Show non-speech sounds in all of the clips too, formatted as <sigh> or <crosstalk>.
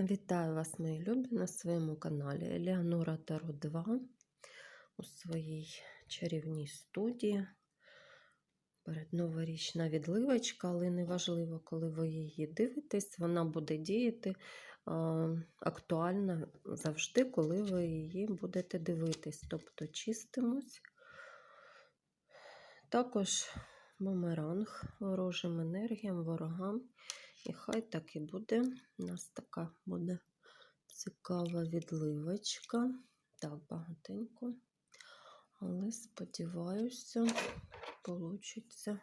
Вітаю вас, мої любі, на своєму каналі Елеонора Таро 2 у своїй чарівній студії. Перед новорічна відливочка, але неважливо, коли ви її дивитесь, вона буде діяти актуально завжди, коли ви її будете дивитись. Тобто чистимось. Також бумеранг ворожим енергіям, ворогам. І хай так і буде. У нас така буде цікава відливочка. Так, багатенько. Але сподіваюся, вийде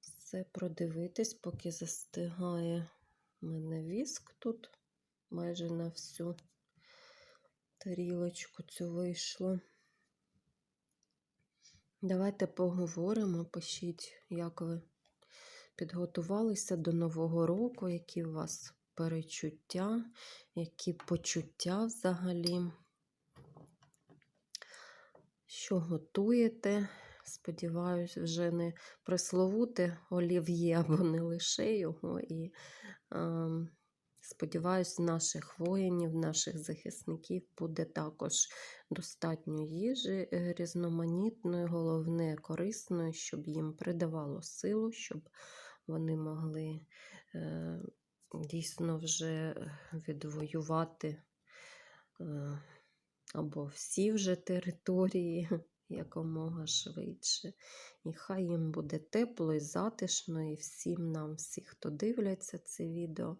все продивитись, поки застигає в мене віск тут. Майже на всю тарілочку цю вийшло. Давайте поговоримо, пишіть, як ви підготувалися до Нового року, які у вас перечуття, які почуття взагалі. Що готуєте? Сподіваюсь, вже не присловути олів'є, або не лише його. І е, сподіваюсь, наших воїнів, наших захисників буде також достатньо їжі е, різноманітної, головне корисної, щоб їм придавало силу, щоб вони могли е, дійсно вже відвоювати е, або всі вже території <laughs> якомога швидше. І хай їм буде тепло і затишно, і всім нам, всі, хто дивляться це відео.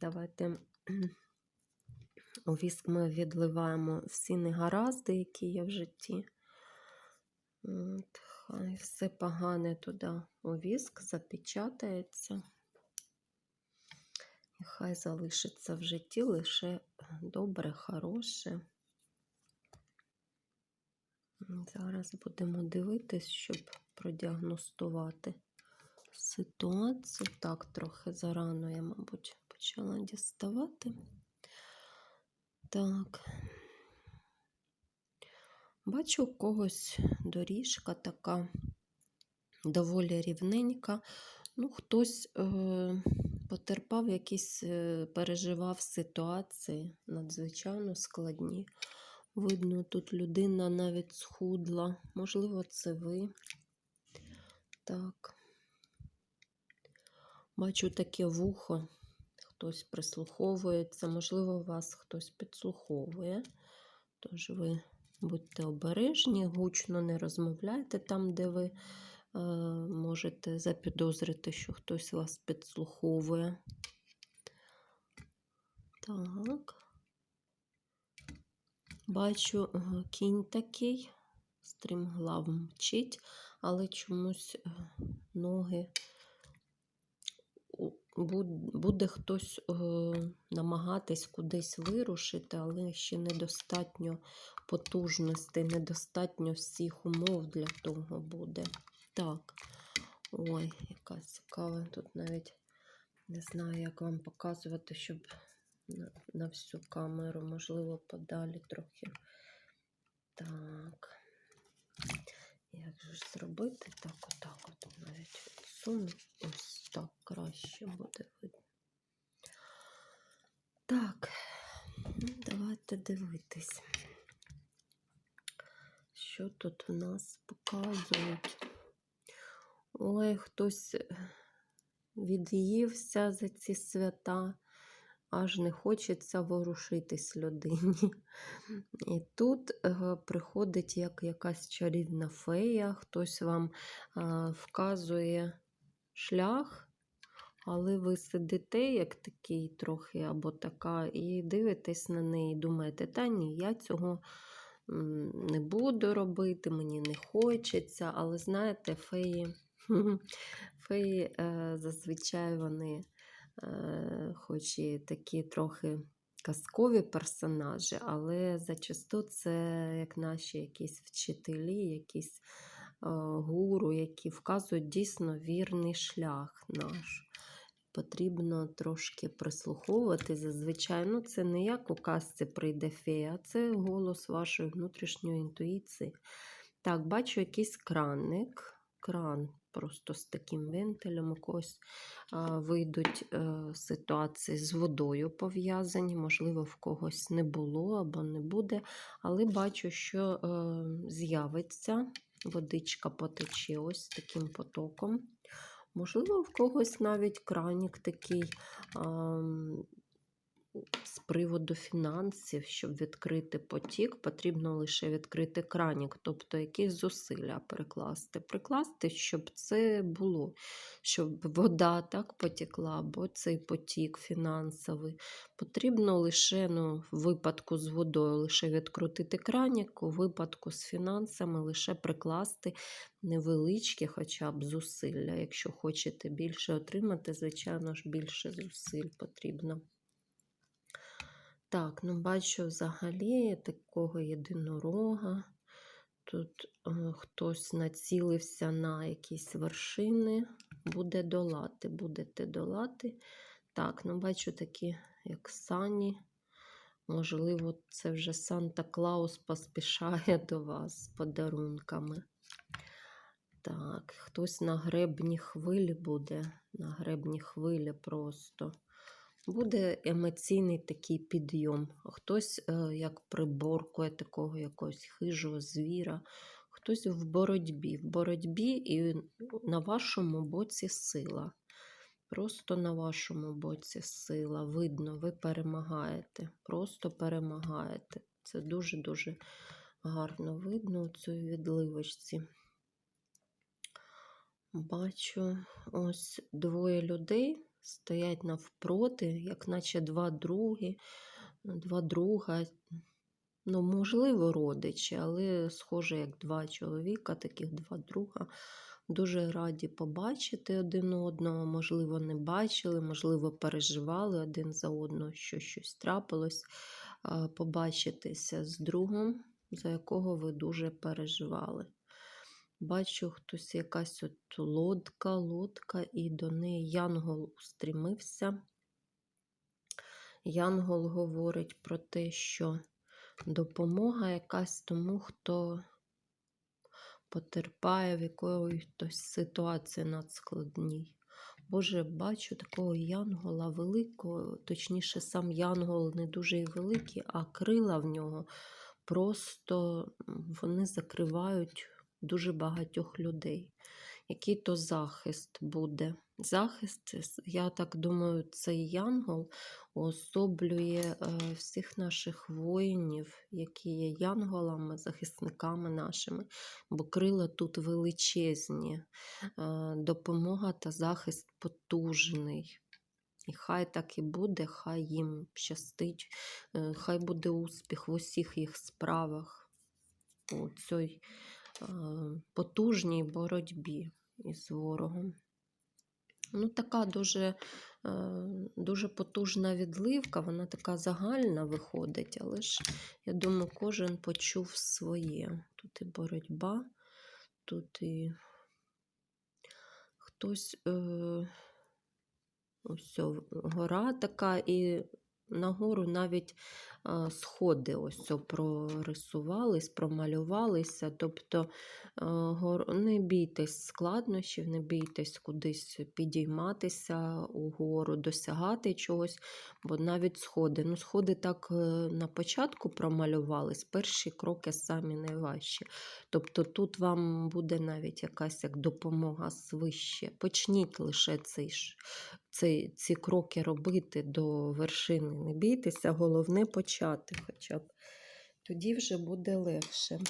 Давайте <clears throat> у віск ми відливаємо всі негаразди, які є в житті. От, Хай все погане туди у віск запечатається. І хай залишиться в житті лише добре, хороше. Зараз будемо дивитись, щоб продіагностувати ситуацію. Так, трохи зарано я, мабуть, почала діставати. Так. Бачу у когось доріжка така доволі рівненька. Ну, хтось е, потерпав якісь, е, переживав ситуації надзвичайно складні. Видно, тут людина навіть схудла. Можливо, це ви. Так. Бачу таке вухо. Хтось прислуховується, можливо, вас хтось підслуховує. Тож ви будьте обережні, гучно не розмовляйте там, де ви е, можете запідозрити, що хтось вас підслуховує. Так. Бачу е, кінь такий, стрімглав мчить, але чомусь е, ноги буде хтось е, намагатись кудись вирушити, але ще недостатньо потужностей, недостатньо всіх умов для того буде. Так, ой, яка цікава. Тут навіть не знаю, як вам показувати, щоб на всю камеру, можливо, подалі трохи. Так. Як же ж зробити? Так, отак от навіть відсуну. Ось так краще буде видно. Так, ну, давайте дивитись, що тут в нас показують. Ой, хтось від'ївся за ці свята аж не хочеться ворушитись людині. І тут е, приходить як якась чарівна фея, хтось вам е, вказує шлях, але ви сидите, як такий трохи або така, і дивитесь на неї, думаєте, та ні, я цього. Не буду робити, мені не хочеться, але знаєте, феї <laughs> феї е, зазвичай вони хоч і такі трохи казкові персонажі, але зачасту це як наші якісь вчителі, якісь е, гуру, які вказують дійсно вірний шлях наш. Потрібно трошки прислуховувати. Зазвичай, ну це не як у казці прийде фея, а це голос вашої внутрішньої інтуїції. Так, бачу якийсь кранник. Кран просто з таким вентилем. У когось а, вийдуть е, ситуації з водою пов'язані, можливо, в когось не було або не буде, але бачу, що е, з'явиться водичка потече ось таким потоком. Можливо, в когось навіть кранік такий ам, з приводу фінансів, щоб відкрити потік, потрібно лише відкрити кранік, тобто якісь зусилля прикласти. Прикласти, щоб це було, щоб вода так потекла, або цей потік фінансовий. Потрібно лише ну, в випадку з водою лише відкрутити кранік, у випадку з фінансами лише прикласти невеличкі хоча б зусилля. Якщо хочете більше отримати, звичайно ж, більше зусиль потрібно. Так, ну бачу взагалі такого єдинорога. Тут е, хтось націлився на якісь вершини, буде долати, будете долати. Так, ну бачу такі, як сані. Можливо, це вже Санта Клаус поспішає <laughs> до вас з подарунками. Так, хтось на гребні хвилі буде, на гребні хвилі просто. Буде емоційний такий підйом. Хтось е, як приборкує такого якогось хижого звіра, хтось в боротьбі. В боротьбі і на вашому боці сила. Просто на вашому боці сила. Видно, ви перемагаєте. Просто перемагаєте. Це дуже-дуже гарно видно у цій відливочці. Бачу ось двоє людей стоять навпроти, як наче два други, два друга. Ну, можливо, родичі, але схоже, як два чоловіка, таких два друга. Дуже раді побачити один одного, можливо, не бачили, можливо, переживали один за одного, що щось трапилось, побачитися з другом, за якого ви дуже переживали. Бачу, хтось якась от лодка, лодка, і до неї Янгол устремився. Янгол говорить про те, що допомога якась тому, хто потерпає в якоїсь ситуації надскладній. Боже, бачу такого янгола великого, точніше, сам янгол не дуже великий, а крила в нього просто вони закривають дуже багатьох людей. Який то захист буде? Захист, я так думаю, цей янгол уособлює е, всіх наших воїнів, які є янголами, захисниками нашими, бо крила тут величезні, е, допомога та захист потужний. І хай так і буде, хай їм щастить, е, хай буде успіх в усіх їх справах. Цій потужній боротьбі із ворогом. Ну, така дуже дуже потужна відливка, вона така загальна виходить, але ж, я думаю, кожен почув своє. Тут і боротьба, тут і хтось е, ось гора така, і нагору навіть сходи ось прорисувались, промалювалися. Тобто не бійтесь складнощів, не бійтесь кудись підійматися угору, досягати чогось, бо навіть сходи. Ну, Сходи так е, на початку промалювались, перші кроки самі найважчі. Тобто тут вам буде навіть якась як допомога свище. Почніть лише цей, цей, ці кроки робити до вершини. Не бійтеся, головне почати хоча б. Тоді вже буде легше.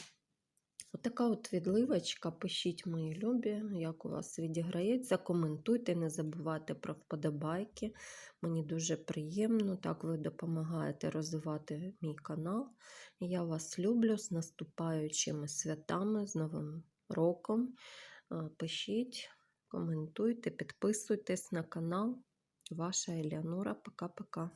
Отака от відливочка. Пишіть мої любі, як у вас відіграється. Коментуйте, не забувайте про вподобайки. Мені дуже приємно, так ви допомагаєте розвивати мій канал. Я вас люблю з наступаючими святами, з Новим роком. Пишіть, коментуйте, підписуйтесь на канал. Ваша Еліанора. Пока-пока.